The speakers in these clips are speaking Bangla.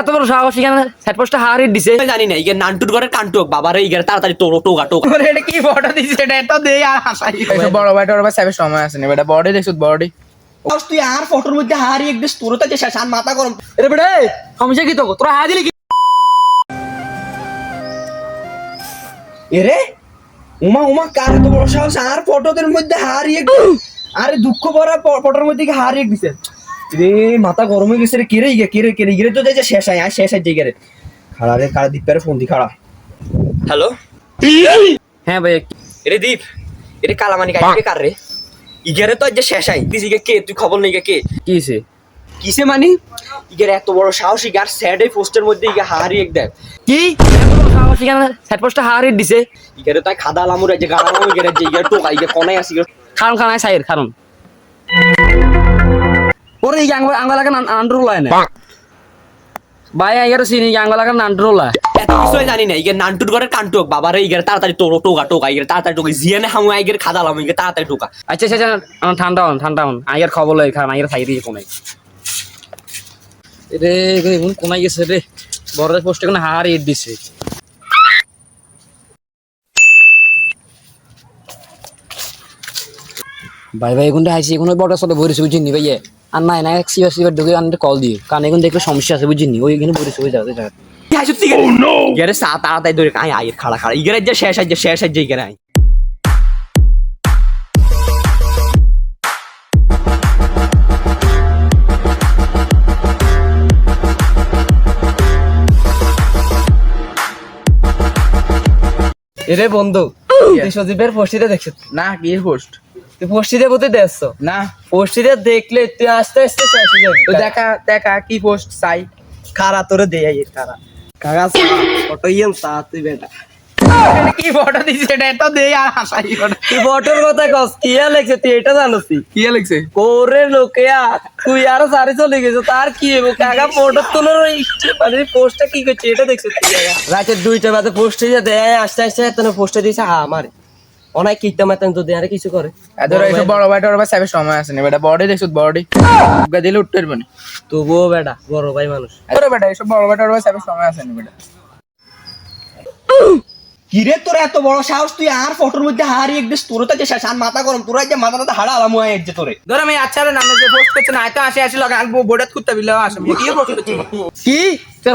এত বড় সাহস এখানে সেট পোস্টটা হারিয়ে দিছে। জানি না ইগে নান্টুর ঘরে কান্টুক বাবার এই ঘরে তাড়াতাড়ি তোর টোকা টোকা। এটা কি ফটো দিছে? এটা এত দেই আর হাসাই বড় ভাই টড় ভাই সাহেবের সময় আছে না বেটা। বডি দেখছ বডি তুই আর ফটোর মধ্যে হারি এক দেশ তোর তো যে শেষ আর মাথা গরম। এরে বেড়ে সমস্যা কি তো তোরা হারিয়ে দিলি কি? এরে উমা উমা কার তো বড় সাহস? আর ফটোদের মধ্যে হারি এক আরে দুঃখ ভরা ফটোর মধ্যে কি হারি এক দিছে রে মাথা গরম হয়ে গেছে রে কে রে ইগে কে রে কে তো যে শেষ আয় শেষ আয় যে রে। খাড়া রে কার দীপের ফোন দি খাড়া। হ্যালো? হ্যাঁ ভাই এরে দীপ এরে কালামানি কাইকে কার রে? ইগেরে তো আজ যে শেষ আই তুই কে তুই খবর নেই কে। কি হইছে? কিসে মানি? ইগের এত বড় সাহস ইগার স্যাড এই পোস্টের মধ্যে ইগে হারি এক দেখ। কি? সাহস এখানে সেট পোস্টটা হারিয়ে দিছে। ইগেরে তাই খাদা লামুর যে গাড়া লামু ইগেরে যে ইগে টোকা ইগে কোনায় খারুন খান আয় সাইর খারুন। ওরে এই আঙ্গুল আঙ্গুল লাগা আন্ডার লাই না ভাই আইয়ার সিনি আঙ্গুল লাগা আন্ডার লাই এত কিছুই জানি না ইগে নান্টুর ঘরে কান্টুক বাবার এই তাড়াতাড়ি তোর টোকা টোকা ইগে তাড়াতাড়ি টোকা। জিয়ানে হামু আইগের খাদা লামু তাড়াতাড়ি টোকা। আচ্ছা আচ্ছা আচ্ছা আমার ঠান্ডা হন ঠান্ডা হন। আইয়ার খবর লই খান আইয়ার খাই দিয়ে কোনাই রে রে কোন কোনাই গেছে রে। বড় পোস্টে কোন হারিয়ে দিছে। ভাই ভাই এখন বড় সাথে বইরেছে বুঝিনি ভাইয়ে। আর না সিবার সিবার ঢুকে কল দিয়ে। কারণ এখন দেখলে সমস্যা আছে বুঝিনি? ওই এখানে বইরেছে ওই জায়গাতে ইয়া সা তাড়াতাড়ি ধরে আই আইয়ের খাড়া খাড়া। ইগেরে যে শেষ শেষ যে ইগেরে আই এরে বন্ধু সজীবের পোস্টিতে দেখছিস না কি পোস্ট তুই পোস্টিতে বলতে দেখছ? না। পোস্টিতে দেখলে তুই আস্তে আস্তে যাবি তো দেখা দেখা কি পোস্ট চাই। খারা তোরে দে আই খারা কাগা ফটো ইয়েন সা তুই বেটা। কি ফটো দিছে এটা? এত দেই আর হাসাই তুই ফটোর কথা কস কি লেখছে তুই এটা জানোস কি? লিখছে? কোরে লোকেয়া তুই আরও সারি চলে গেছো তার কি হইব? কাকা ফটো তোলার মানে পোস্টটা কি করছে? এটা দেখছ তুই কাকা। রাতে দুইটা বাজে পোস্ট হয়ে দেয় আস্তে আস্তে এত পোস্টে দিছে হা আমার। অনেক কিতাম এতন তো দেয়ারে কিছু করে? এদের এসব বড় ভাই। ভাই সময় আছে না বেটা বডি দেখছ বডি গা দিলে উঠতে পারবে না। তবুও বেটা বড় ভাই মানুষ। আরে বেটা এসব বড় ভাই ভাই সময় আছে না বেটা কিরে তোর এত বড় সাহস? তুই আর ফটোর মধ্যে হারি এক দেশ তোর তো শেষ আর মাথা গরম তোরা যে মাথাটা হাড়া আলামু আই যে তোরে। ধর আমি আচ্ছা রে নামে যে পোস্ট করছে না আইতো আসি আসি লগা বোর্ডাত করতে বিলে আসবে কি পোস্ট করছে। কি? তোর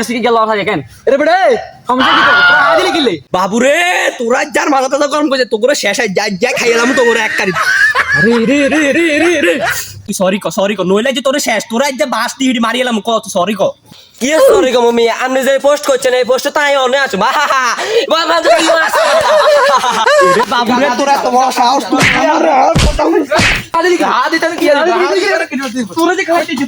দিছে কি গেল কেন? এরে সমস্যা কি তো তোরা? দিলি কিলে বাবুরে তোরা যার মাথাটা গরম করছে তোরে শেষ আই যা যা খাইলাম তোরে এক কারি আরে রে রে রে রে রে তুই সরি ক সরি ক নইলে যে তোরে শেষ তোরা যে বাস দিয়ে মারি এলাম ক তুই সরি ক কি সরি গো মম্মি আপনি যে পোস্ট করছেন এই পোস্ট তাই অনে আছে বা বাবা বাবুরে তোরা বড় সাহস তুই হাত দিতে কি তোরা যে খাইতে যে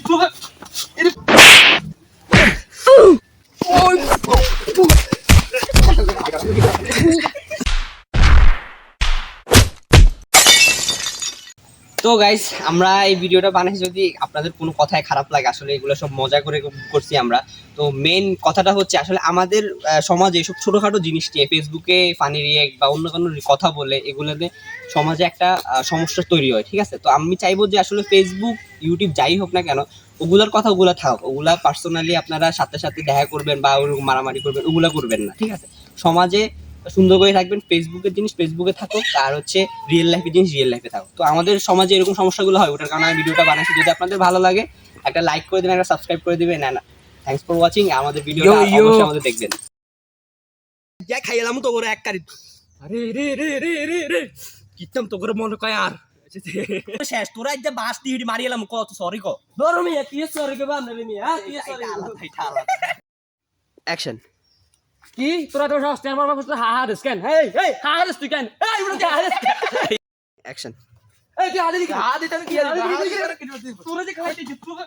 তো গাইস আমরা এই ভিডিওটা বানাই যদি আপনাদের কোনো কথায় খারাপ লাগে, আসলে এগুলো সব মজা করে করছি আমরা। তো মেন কথাটা হচ্ছে, আসলে আমাদের সমাজে এসব ছোটোখাটো জিনিস নিয়ে ফেসবুকে ফানি রিয়েক্ট বা অন্য কোনো কথা বলে, এগুলোতে সমাজে একটা সমস্যা তৈরি হয়, ঠিক আছে? তো আমি চাইব যে আসলে ফেসবুক ইউটিউব যাই হোক না কেন, ওগুলোর কথা ওগুলো থাক, ওগুলা পার্সোনালি আপনারা সাথে সাথে দেখা করবেন বা ওরকম মারামারি করবেন, ওগুলা করবেন না, ঠিক আছে? সমাজে সুন্দর করে থাকবেন ফেসবুকের জিনিস ফেসবুকে থাকো আর হচ্ছে রিয়েল লাইফের জিনিস রিয়েল লাইফে থাকো তো আমাদের সমাজে এরকম সমস্যাগুলো হয় ওটার কারণে আমি ভিডিওটা বানাচ্ছি। যদি আপনাদের ভালো লাগে একটা লাইক করে দেবেন একটা সাবস্ক্রাইব করে দেবেন না থ্যাংকস ফর ওয়াচিং আমাদের ভিডিওটা. অবশ্যই আমাদের দেখবেন। যা খাইলাম তো করে এক কারি। আরে রে রে রে রে রে। কিতাম তো করে মনে কয় আর। শেষ তোরা যে বাস দিয়ে মারি এলাম কত সরি ক। ধরো মিয়া কি সরি কে বান্ধবী মিয়া কি সরি অ্যাকশন কি? তোরা তো সাহস তেল বাবা তোরা হারিস কেন? হেই হেই হারিস তুই কেন? এই বড় হারিস? অ্যাকশন এই তুই হা দিস হা দিস তুই কি তোরা যে খাইতে তোরা